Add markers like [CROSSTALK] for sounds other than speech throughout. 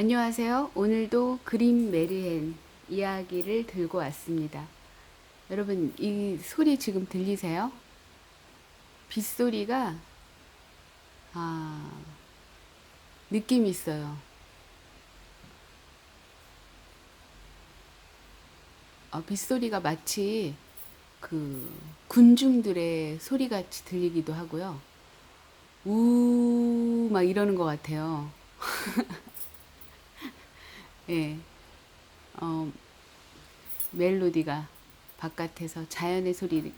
안녕하세요. 오늘도 그림 메리엔 이야기를 들고 왔습니다. 여러분, 이 소리 지금 들리세요? 빗소리가, 아, 느낌 있어요. 어, 빗소리가 마치 그 군중들의 소리 같이 들리기도 하고요. 우, 막 이러는 것 같아요. [LAUGHS] 예, 어, 멜로디가 바깥에서 자연의 소리,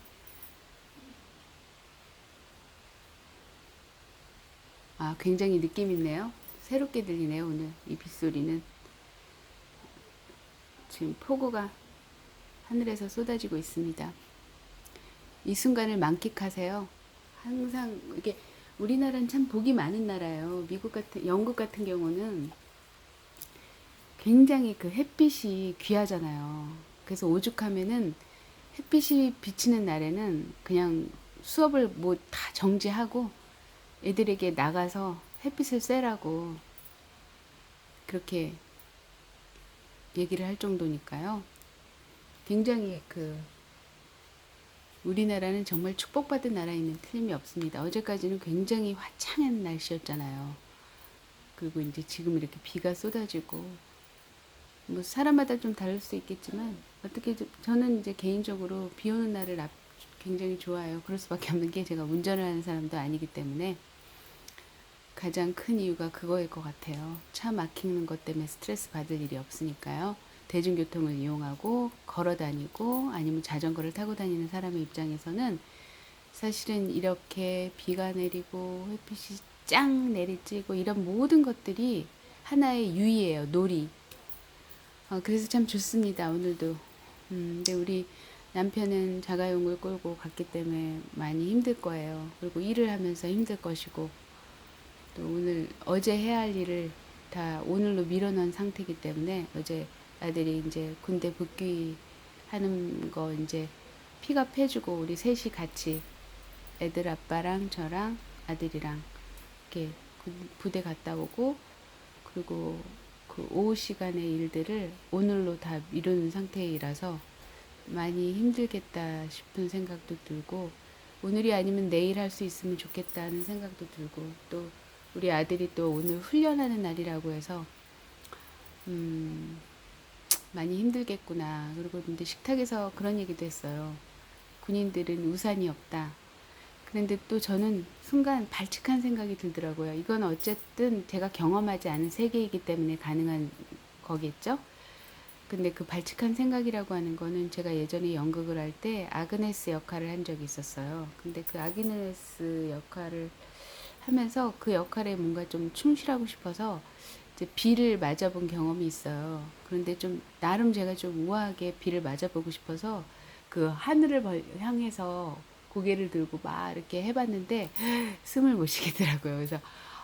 아, 굉장히 느낌 있네요. 새롭게 들리네요, 오늘 이 빗소리는. 지금 폭우가 하늘에서 쏟아지고 있습니다. 이 순간을 만끽하세요. 항상 이게 우리나라는 참 복이 많은 나라예요. 미국 같은 영국 같은 경우는 굉장히 그 햇빛이 귀하잖아요. 그래서 오죽하면은 햇빛이 비치는 날에는 그냥 수업을 뭐 다 정지하고 애들에게 나가서 햇빛을 쐬라고 그렇게 얘기를 할 정도니까요. 굉장히 그 우리나라는 정말 축복받은 나라에는 틀림이 없습니다. 어제까지는 굉장히 화창한 날씨였잖아요. 그리고 이제 지금 이렇게 비가 쏟아지고 뭐 사람마다 좀 다를 수 있겠지만 어떻게 좀- 저는 이제 개인적으로 비 오는 날을 앞- 굉장히 좋아해요. 그럴 수밖에 없는 게 제가 운전을 하는 사람도 아니기 때문에 가장 큰 이유가 그거일 것 같아요. 차 막히는 것 때문에 스트레스 받을 일이 없으니까요. 대중교통을 이용하고 걸어 다니고 아니면 자전거를 타고 다니는 사람의 입장에서는 사실은 이렇게 비가 내리고 햇빛이 짱 내리쬐고 이런 모든 것들이 하나의 유의예요. 놀이. 어, 그래서 참 좋습니다. 오늘도. 음, 근데 우리 남편은 자가용을 끌고 갔기 때문에 많이 힘들 거예요. 그리고 일을 하면서 힘들 것이고 또 오늘 어제 해야 할 일을 다 오늘로 밀어넣은 상태이기 때문에 어제 아들이 이제 군대 복귀하는 거 이제 픽업 해주고 우리 셋이 같이 애들 아빠랑 저랑 아들이랑 이렇게 군- 부대 갔다 오고 그리고 그 오후 시간의 일들을 오늘로 다 미루는 상태이라서 많이 힘들겠다 싶은 생각도 들고 오늘이 아니면 내일 할 수 있으면 좋겠다는 생각도 들고 또 우리 아들이 또 오늘 훈련하는 날이라고 해서 음 많이 힘들겠구나. 그리고 근데 식탁에서 그런 얘기도 했어요. 군인들은 우산이 없다 그런데 또 저는 순간 발칙한 생각이 들더라고요. 이건 어쨌든 제가 경험하지 않은 세계이기 때문에 가능한 거겠죠? 근데 그 발칙한 생각이라고 하는 거는 제가 예전에 연극을 할 때 아그네스 역할을 한 적이 있었어요. 근데 그 아그네스 역할을 하면서 그 역할에 뭔가 좀 충실하고 싶어서 이제 비를 맞아본 경험이 있어요. 그런데 좀 나름 제가 좀 우아하게 비를 맞아보고 싶어서 그 하늘을 벌- 향해서 고개를 들고 막 이렇게 해봤는데 [GASPS] 숨을 못 쉬겠더라고요. 그래서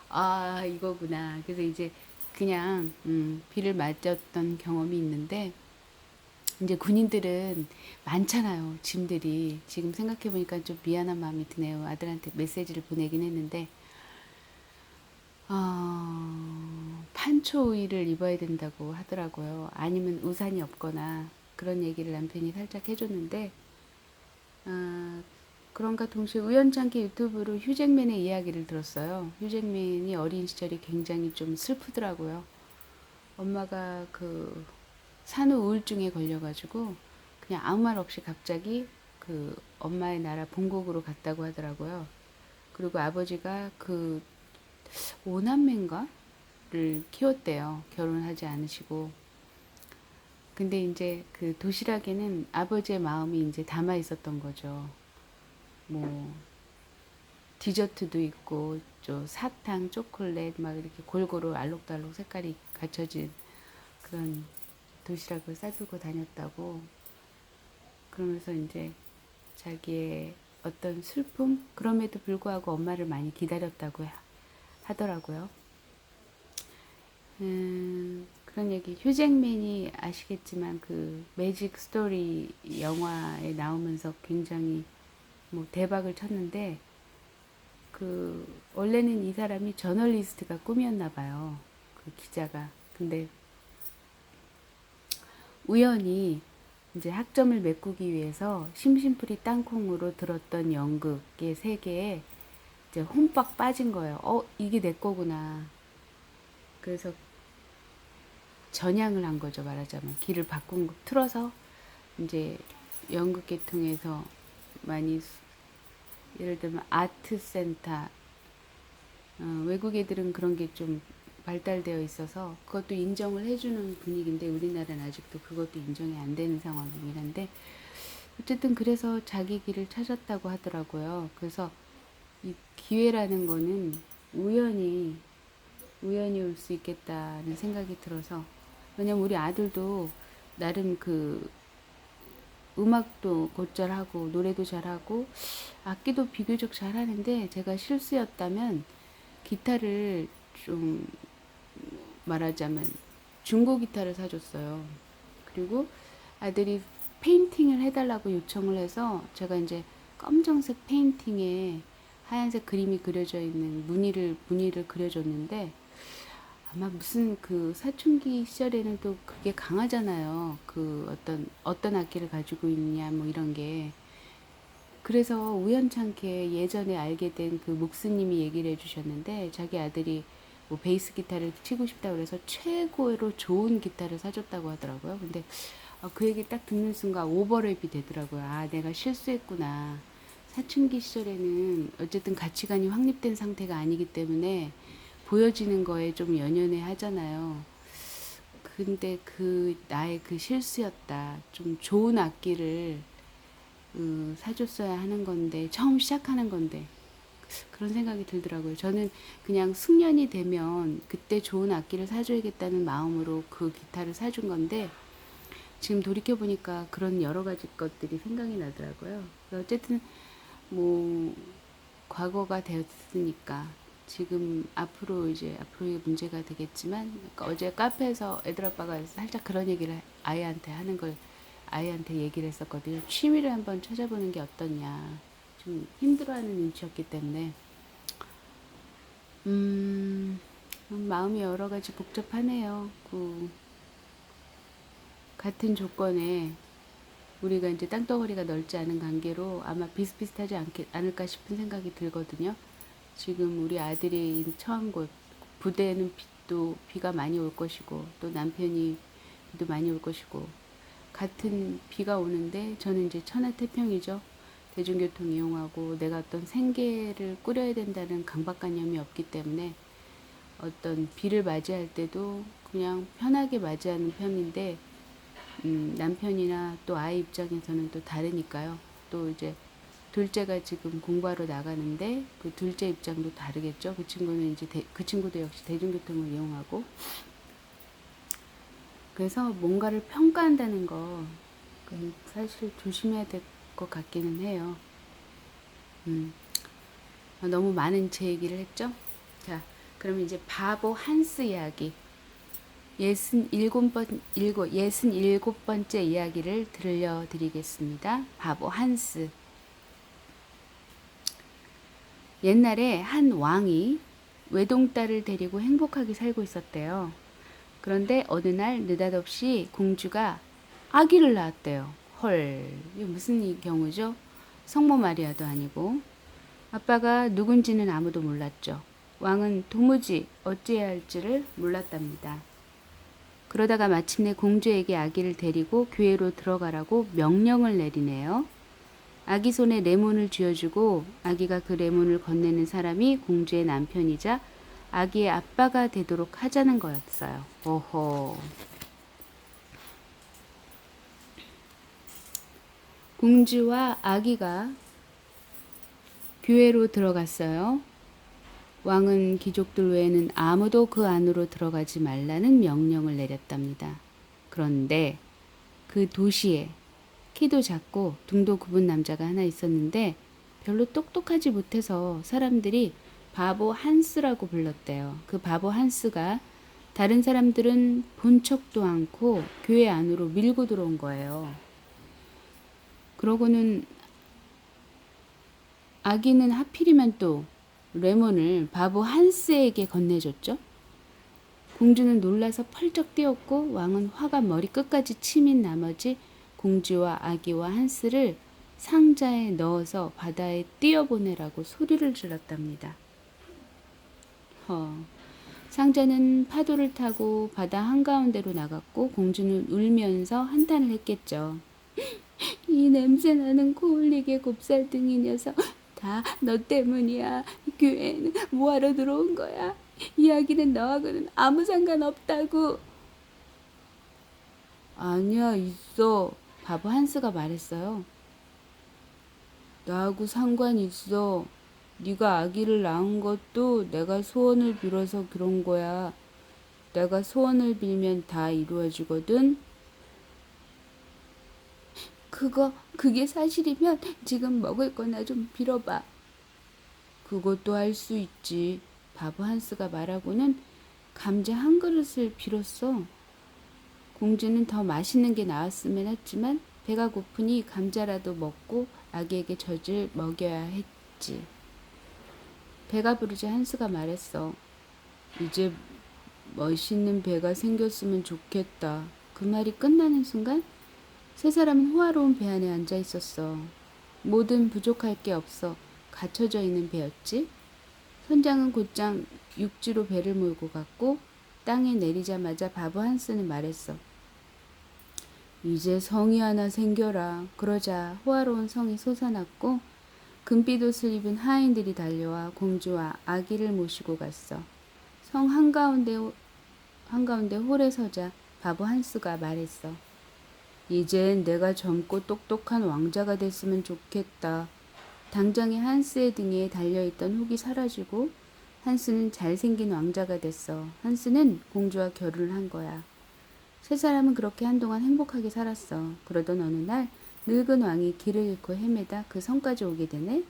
아 이거구나. 그래서 이제 그냥 음, 비를 맞았던 경험이 있는데 이제 군인들은 많잖아요. 짐들이 지금 생각해 보니까 좀 미안한 마음이 드네요. 아들한테 메시지를 보내긴 했는데 어, 판초 우의를 입어야 된다고 하더라고요. 아니면 우산이 없거나 그런 얘기를 남편이 살짝 해줬는데 아, 그런가 동시에 우연찮게 유튜브로 휴잭맨의 이야기를 들었어요. 휴잭맨이 어린 시절이 굉장히 좀 슬프더라고요. 엄마가 그 산후 우울증에 걸려가지고 그냥 아무 말 없이 갑자기 그 엄마의 나라 본국으로 갔다고 하더라고요. 그리고 아버지가 그 오남매인가를 키웠대요. 결혼하지 않으시고. 근데 이제 그 도시락에는 아버지의 마음이 이제 담아 있었던 거죠. 뭐 디저트도 있고 저 사탕, 초콜릿 막 이렇게 골고루 알록달록 색깔이 갖춰진 그런 도시락을 싸들고 다녔다고. 그러면서 이제 자기의 어떤 슬픔? 그럼에도 불구하고 엄마를 많이 기다렸다고 하- 하더라고요. 음, 그런 얘기. 휴잭맨이 아시겠지만 그 매직 스토리 영화에 나오면서 굉장히 뭐 대박을 쳤는데 그 원래는 이 사람이 저널리스트가 꿈이었나 봐요. 그 기자가 근데 우연히 이제 학점을 메꾸기 위해서 심심풀이 땅콩으로 들었던 연극의 세계에 이제 홈빡 빠진 거예요. 어, 이게 내 거구나. 그래서 전향을 한 거죠, 말하자면. 길을 바꾼, 거- 틀어서 이제 연극 계통에서 많이, 수- 예를 들면 아트센터, 어, 외국 애들은 그런 게 좀 발달되어 있어서 그것도 인정을 해주는 분위기인데 우리나라는 아직도 그것도 인정이 안 되는 상황이긴 한데 어쨌든 그래서 자기 길을 찾았다고 하더라고요. 그래서 이 기회라는 거는 우연히 우연히 올 수 있겠다는 생각이 들어서 왜냐면 우리 아들도 나름 그 음악도 곧잘하고 노래도 잘하고 악기도 비교적 잘하는데 제가 실수였다면 기타를 좀 말하자면 중고 기타를 사줬어요. 그리고 아들이 페인팅을 해달라고 요청을 해서 제가 이제 검정색 페인팅에 하얀색 그림이 그려져 있는 무늬를 무늬를 그려줬는데 아마 무슨 그 사춘기 시절에는 또 그게 강하잖아요. 그 어떤 어떤 악기를 가지고 있냐 뭐 이런 게 그래서 우연찮게 예전에 알게 된 그 목스님이 얘기를 해주셨는데 자기 아들이 뭐 베이스 기타를 치고 싶다 그래서 최고로 좋은 기타를 사줬다고 하더라고요. 근데 어, 그 얘기 딱 듣는 순간 오버랩이 되더라고요. 아, 내가 실수했구나. 사춘기 시절에는 어쨌든 가치관이 확립된 상태가 아니기 때문에 보여지는 거에 좀 연연해 하잖아요. 근데 그 나의 그 실수였다. 좀 좋은 악기를 음, 사줬어야 하는 건데 처음 시작하는 건데 그런 생각이 들더라고요. 저는 그냥 숙련이 되면 그때 좋은 악기를 사줘야겠다는 마음으로 그 기타를 사준 건데 지금 돌이켜 보니까 그런 여러 가지 것들이 생각이 나더라고요. 어쨌든 뭐 과거가 되었으니까 지금 앞으로 이제 앞으로의 문제가 되겠지만 그러니까 어제 카페에서 애들 아빠가 살짝 그런 얘기를 아이한테 하는 걸 아이한테 얘기를 했었거든요. 취미를 한번 찾아보는 게 어떠냐. 좀 힘들어하는 눈치였기 때문에 음 마음이 여러 가지 복잡하네요. 그 같은 조건에 우리가 이제 땅덩어리가 넓지 않은 관계로 아마 비슷비슷하지 않게, 않을까 싶은 생각이 들거든요. 지금 우리 아들이 처한 곳 부대에는 비, 또 비가 많이 올 것이고 또 남편이 비도 많이 올 것이고 같은 비가 오는데 저는 이제 천하태평이죠. 대중교통 이용하고 내가 어떤 생계를 꾸려야 된다는 강박관념이 없기 때문에 어떤 비를 맞이할 때도 그냥 편하게 맞이하는 편인데 음, 남편이나 또 아이 입장에서는 또 다르니까요. 또 이제 둘째가 지금 공부하러 나가는데 그 둘째 입장도 다르겠죠. 그 친구는 이제 대, 그 친구도 역시 대중교통을 이용하고 그래서 뭔가를 평가한다는 거 그건 사실 조심해야 될 것 같기는 해요. 음, 너무 많은 제 얘기를 했죠. 자, 그러면 이제 바보 한스 이야기. 예순 일곱 번 일곱 예순 일곱 번째 이야기를 들려드리겠습니다. 바보 한스. 옛날에 한 왕이 외동딸을 데리고 행복하게 살고 있었대요. 그런데 어느 날 느닷없이 공주가 아기를 낳았대요. 헐, 이게 무슨 이 경우죠? 성모 마리아도 아니고 아빠가 누군지는 아무도 몰랐죠. 왕은 도무지 어찌해야 할지를 몰랐답니다. 그러다가 마침내 공주에게 아기를 데리고 교회로 들어가라고 명령을 내리네요. 아기 손에 레몬을 쥐어주고 아기가 그 레몬을 건네는 사람이 공주의 남편이자 아기의 아빠가 되도록 하자는 거였어요. 오호. 공주와 아기가 교회로 들어갔어요. 왕은 귀족들 외에는 아무도 그 안으로 들어가지 말라는 명령을 내렸답니다. 그런데 그 도시에 키도 작고 등도 굽은 남자가 하나 있었는데 별로 똑똑하지 못해서 사람들이 바보 한스라고 불렀대요. 그 바보 한스가 다른 사람들은 본 척도 않고 교회 안으로 밀고 들어온 거예요. 그러고는 아기는 하필이면 또 레몬을 바보 한스에게 건네줬죠. 공주는 놀라서 펄쩍 뛰었고 왕은 화가 머리 끝까지 치민 나머지 공주와 아기와 한스를 상자에 넣어서 바다에 뛰어보내라고 소리를 질렀답니다. 허. 상자는 파도를 타고 바다 한가운데로 나갔고 공주는 울면서 한탄을 했겠죠. [LAUGHS] 이 냄새 나는 코올리게 곱살등이 녀석 다 너 때문이야. 교회는 뭐하러 들어온 거야? 이야기는 너하고는 아무 상관없다고. 아니야 있어. 바보 한스가 말했어요. 나하고 상관 있어. 네가 아기를 낳은 것도 내가 소원을 빌어서 그런 거야. 내가 소원을 빌면 다 이루어지거든. 그거 그게 사실이면 지금 먹을 거나 좀 빌어봐. 그것도 할 수 있지. 바보 한스가 말하고는 감자 한 그릇을 빌었어. 공주는 더 맛있는 게 나왔으면 했지만 배가 고프니 감자라도 먹고 아기에게 젖을 먹여야 했지. 배가 부르자 한스가 말했어. 이제 멋있는 배가 생겼으면 좋겠다. 그 말이 끝나는 순간 세 사람은 호화로운 배 안에 앉아 있었어. 뭐든 부족할 게 없어 갇혀져 있는 배였지. 선장은 곧장 육지로 배를 몰고 갔고 땅에 내리자마자 바보 한스는 말했어. 이제 성이 하나 생겨라. 그러자 호화로운 성이 솟아났고 금빛 옷을 입은 하인들이 달려와 공주와 아기를 모시고 갔어. 성 한가운데 한가운데 홀에 서자 바보 한스가 말했어. 이젠 내가 젊고 똑똑한 왕자가 됐으면 좋겠다. 당장에 한스의 등에 달려있던 혹이 사라지고 한스는 잘생긴 왕자가 됐어. 한스는 공주와 결혼을 한 거야. 세 사람은 그렇게 한동안 행복하게 살았어. 그러던 어느 날 늙은 왕이 길을 잃고 헤매다 그 성까지 오게 되네.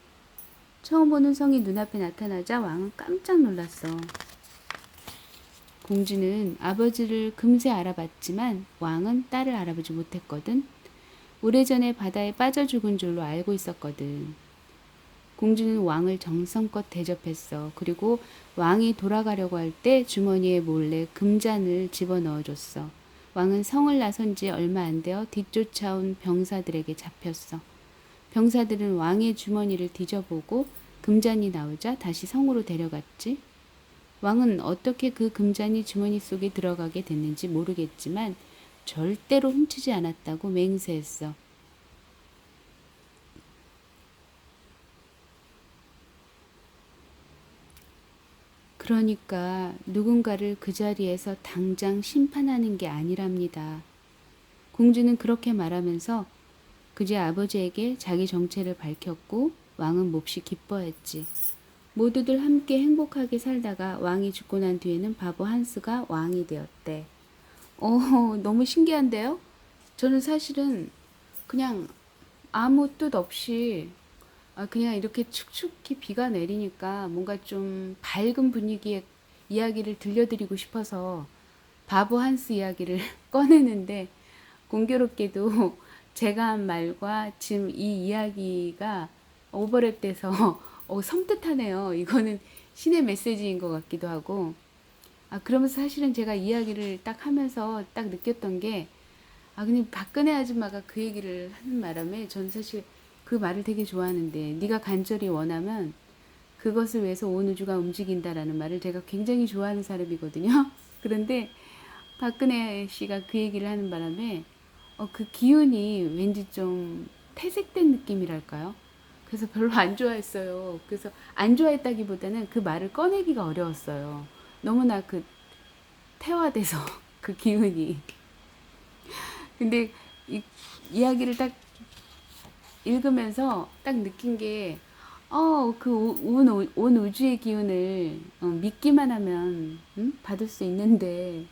처음 보는 성이 눈앞에 나타나자 왕은 깜짝 놀랐어. 공주는 아버지를 금세 알아봤지만 왕은 딸을 알아보지 못했거든. 오래전에 바다에 빠져 죽은 줄로 알고 있었거든. 공주는 왕을 정성껏 대접했어. 그리고 왕이 돌아가려고 할 때 주머니에 몰래 금잔을 집어 넣어줬어. 왕은 성을 나선 지 얼마 안 되어 뒤쫓아온 병사들에게 잡혔어. 병사들은 왕의 주머니를 뒤져보고 금잔이 나오자 다시 성으로 데려갔지. 왕은 어떻게 그 금잔이 주머니 속에 들어가게 됐는지 모르겠지만 절대로 훔치지 않았다고 맹세했어. 그러니까 누군가를 그 자리에서 당장 심판하는 게 아니랍니다. 공주는 그렇게 말하면서 그제 아버지에게 자기 정체를 밝혔고 왕은 몹시 기뻐했지. 모두들 함께 행복하게 살다가 왕이 죽고 난 뒤에는 바보 한스가 왕이 되었대. 어, 너무 신기한데요? 저는 사실은 그냥 아무 뜻 없이 아, 그냥 이렇게 축축히 비가 내리니까 뭔가 좀 밝은 분위기의 이야기를 들려드리고 싶어서 바보 한스 이야기를 [LAUGHS] 꺼내는데 공교롭게도 [LAUGHS] 제가 한 말과 지금 이 이야기가 오버랩돼서 [LAUGHS] 어, 섬뜩하네요. 이거는 신의 메시지인 것 같기도 하고. 아, 그러면서 사실은 제가 이야기를 딱 하면서 딱 느꼈던 게, 아, 그냥 박근혜 아줌마가 그 얘기를 하는 바람에 전 사실 그 말을 되게 좋아하는데, 네가 간절히 원하면 그것을 위해서 온 우주가 움직인다라는 말을 제가 굉장히 좋아하는 사람이거든요. [LAUGHS] 그런데 박근혜 씨가 그 얘기를 하는 바람에, 어, 그 기운이 왠지 좀 퇴색된 느낌이랄까요? 그래서 별로 안 좋아했어요. 그래서 안 좋아했다기보다는 그 말을 꺼내기가 어려웠어요. 너무나 그 태화돼서 [LAUGHS] 그 기운이. 근데 이 이야기를 딱 읽으면서 딱 느낀 게, 어, 그 온, 온 우주의 기운을 어, 믿기만 하면 음? 받을 수 있는데,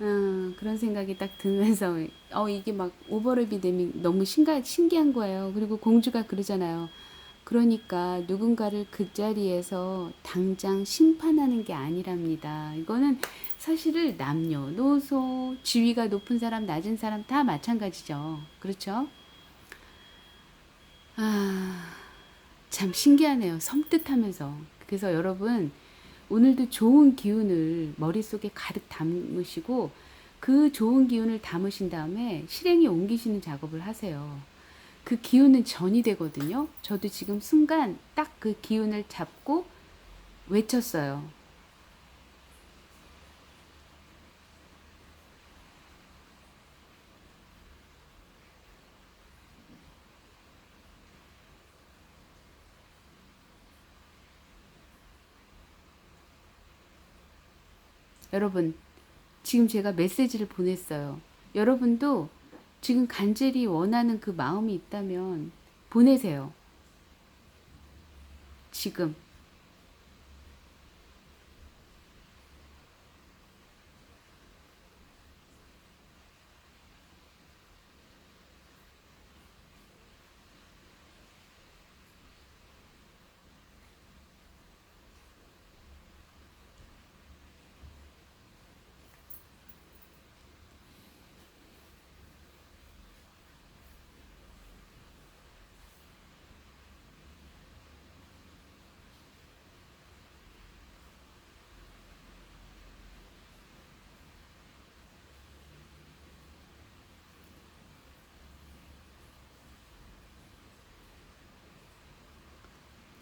어, 그런 생각이 딱 들면서 어 이게 막 오버랩이 되면 너무 신가, 신기한 거예요. 그리고 공주가 그러잖아요. 그러니까 누군가를 그 자리에서 당장 심판하는 게 아니랍니다. 이거는 사실을 남녀노소, 지위가 높은 사람, 낮은 사람 다 마찬가지죠. 그렇죠? 아, 참 신기하네요. 섬뜩하면서. 그래서 여러분, 오늘도 좋은 기운을 머릿속에 가득 담으시고 그 좋은 기운을 담으신 다음에 실행에 옮기시는 작업을 하세요. 그 기운은 전이 되거든요. 저도 지금 순간 딱 그 기운을 잡고 외쳤어요. 여러분, 지금 제가 메시지를 보냈어요. 여러분도 지금 간절히 원하는 그 마음이 있다면 보내세요. 지금.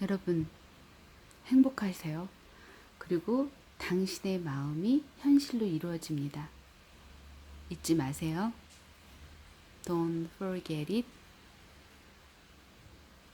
여러분, 행복하세요. 그리고 당신의 마음이 현실로 이루어집니다. 잊지 마세요. Don't forget it.